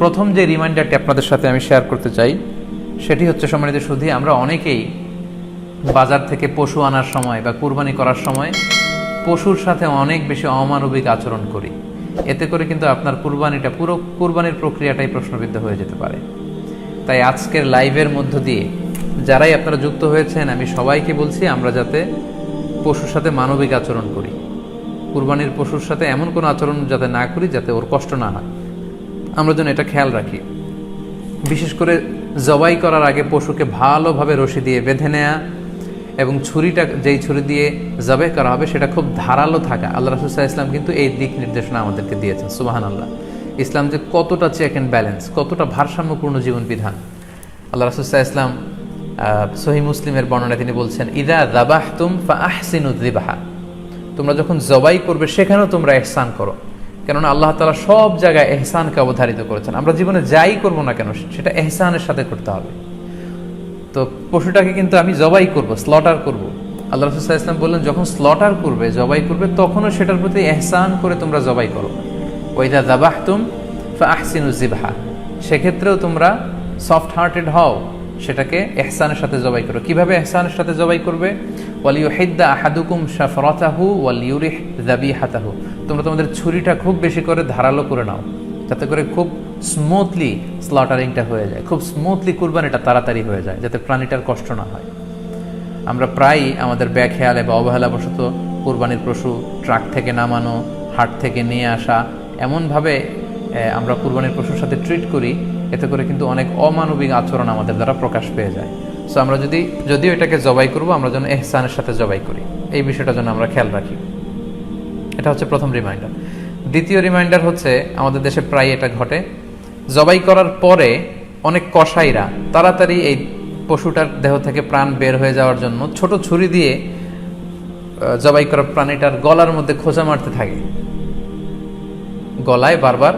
প্রথম যে রিমাইন্ডারটি আপনাদের সাথে আমি শেয়ার করতে চাই, সেটি হচ্ছে সম্মানিত শুধু আমরা অনেকেই বাজার থেকে পশু আনার সময় বা কুরবানি করার সময় পশুর সাথে অনেক বেশি অমানবিক আচরণ করি। এতে করে কিন্তু আপনার কুরবানিটা পুরো কুরবানির প্রক্রিয়াটাই প্রশ্নবিদ্ধ হয়ে যেতে পারে। তাই আজকের লাইভের মধ্য দিয়ে যারাই আপনারা যুক্ত হয়েছেন, আমি সবাইকে বলছি আমরা যাতে পশুর সাথে মানবিক আচরণ করি। কুরবানির পশুর সাথে এমন কোনো আচরণ যাতে না করি যাতে ওর কষ্ট না হয়। আমরা যেন এটা খেয়াল রাখি। বিশেষ করে জবাই করার আগে পশুকে ভালোভাবে রশি দিয়ে বেঁধে নেয়া এবং ছুরিটা, যেই ছুরি দিয়ে জবাই করা হবে, সেটা খুব ধারালো থাকা। আল্লাহ রাসুসাহ ইসলাম কিন্তু এই দিক নির্দেশনা আমাদেরকে দিয়েছেন। সুবাহান আল্লাহ ইসলাম যে কতটা চেক অ্যান্ড ব্যালেন্স কতটা ভারসাম্যপূর্ণ জীবন বিধান আল্লাহ রাসুসাহ ইসলাম সহি মুসলিমের বর্ণনা তিনি বলছেন, ইদা দাবাহ তুম ফা তোমরা যখন জবাই করবে, সেখানেও তোমরা এহসান করো। কেননা আল্লাহ তালা সব জায়গায় এহসানকে অবধারিত করেছেন। আমরা জীবনে যাই করব না কেন, সেটা এহসানের সাথে করতে হবে। তো পশুটাকে কিন্তু আমি জবাই করব স্লটার করব। আল্লাহ রসুল্লাহ ইসলাম বললেন, যখন স্লটার করবে, জবাই করবে, তখনও সেটার প্রতি এহসান করে তোমরা জবাই করো। ওইদা দাবাহ তুম আহসিনুজিবাহা সেক্ষেত্রেও তোমরা সফট হার্টেড হও। সেটাকে এহসানের সাথে জবাই করো। কীভাবে এহসানের সাথে জবাই করবে? ওয়ালিউ হিদ্দা আহাদুকুম শাফরাতাহু ওয়ালিউরিহ জাবিহাতাহু তোমরা তোমাদের ছুরিটা খুব বেশি করে ধারালো করে নাও, যাতে করে খুব স্মুথলি স্লটারিংটা হয়ে যায়। খুব স্মুথলি কুরবানিটা তাড়াতাড়ি হয়ে যায়, যাতে প্রাণীটার কষ্ট না হয়। আমরা প্রায়ই আমাদের ব্যাখেয়ালে বা অবহেলাবশত কুরবানির পশু ট্রাক থেকে নামানো, হাট থেকে নিয়ে আসা, এমনভাবে আমরা কুরবানির পশুর সাথে ট্রিট করি, এতে করে কিন্তু অনেক অমানবিক আচরণ আমাদের দ্বারা প্রকাশ পেয়ে যায়। সো আমরা যদি, যদিও এটাকে জবাই করব, আমরা যেন এহসানের সাথে জবাই করি। এই বিষয়টা যেন আমরা খেয়াল রাখি। এটা হচ্ছে প্রথম রিমাইন্ডার দ্বিতীয় রিমাইন্ডার হচ্ছে, আমাদের দেশে প্রায় এটা ঘটে। জবাই করার পরে অনেক কসাইরা তাড়াতাড়ি এই পশুটার দেহ থেকে প্রাণ বের হয়ে যাওয়ার জন্য ছোট ছুরি দিয়ে জবাই করা প্রাণীটার গলার মধ্যে খোঁজা মারতে থাকে। গলায় বারবার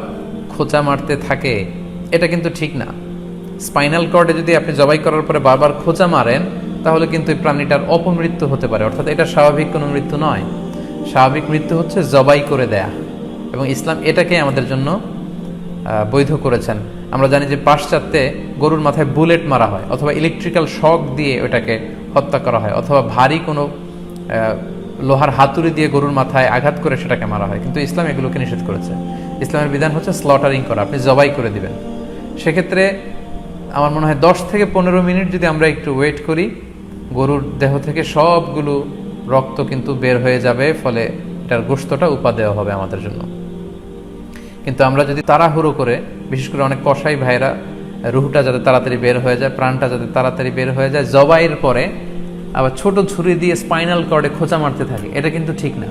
খোঁচা মারতে থাকে, এটা কিন্তু ঠিক না। স্পাইনাল কর্ডে যদি আপনি জবাই করার পরে বারবার খোঁচা মারেন, তাহলে কিন্তু এই প্রাণীটার অপমৃত্যু হতে পারে, অর্থাৎ এটা স্বাভাবিক কোনো মৃত্যু নয়। স্বাভাবিক মৃত্যু হচ্ছে জবাই করে দেয়া। এবং ইসলাম এটাকে আমাদের জন্য বৈধ করেছেন। আমরা জানি যে পাশ্চাত্যে গরুর মাথায় বুলেট মারা হয়, অথবা ইলেকট্রিক্যাল শক দিয়ে ওটাকে হত্যা করা হয়, অথবা ভারী কোনো লোহার হাতুড়ি দিয়ে গরুর মাথায় আঘাত করে সেটাকে মারা হয়। কিন্তু ইসলাম এগুলোকে নিষেধ করেছে। ইসলামের বিধান হচ্ছে স্লটারিং করা, আপনি জবাই করে দিবেন। সেক্ষেত্রে আমার মনে হয় দশ থেকে পনেরো মিনিট যদি আমরা একটু ওয়েট করি, গরুর দেহ থেকে সবগুলো রক্ত কিন্তু বের হয়ে যাবে, ফলে এটার গোস্তটা উপা দেওয়া হবে আমাদের জন্য। কিন্তু আমরা যদি তাড়াহুড়ো করে, বিশেষ করে অনেক কষাই ভাইরা, রুহটা যাতে তাড়াতাড়ি বের হয়ে যায়, প্রাণটা যাতে তাড়াতাড়ি বের হয়ে যায়, জবাইয়ের পরে আবার ছোট ছুরি দিয়ে স্পাইনাল কর্ডে খোঁচা মারতে থাকে এটা কিন্তু ঠিক না।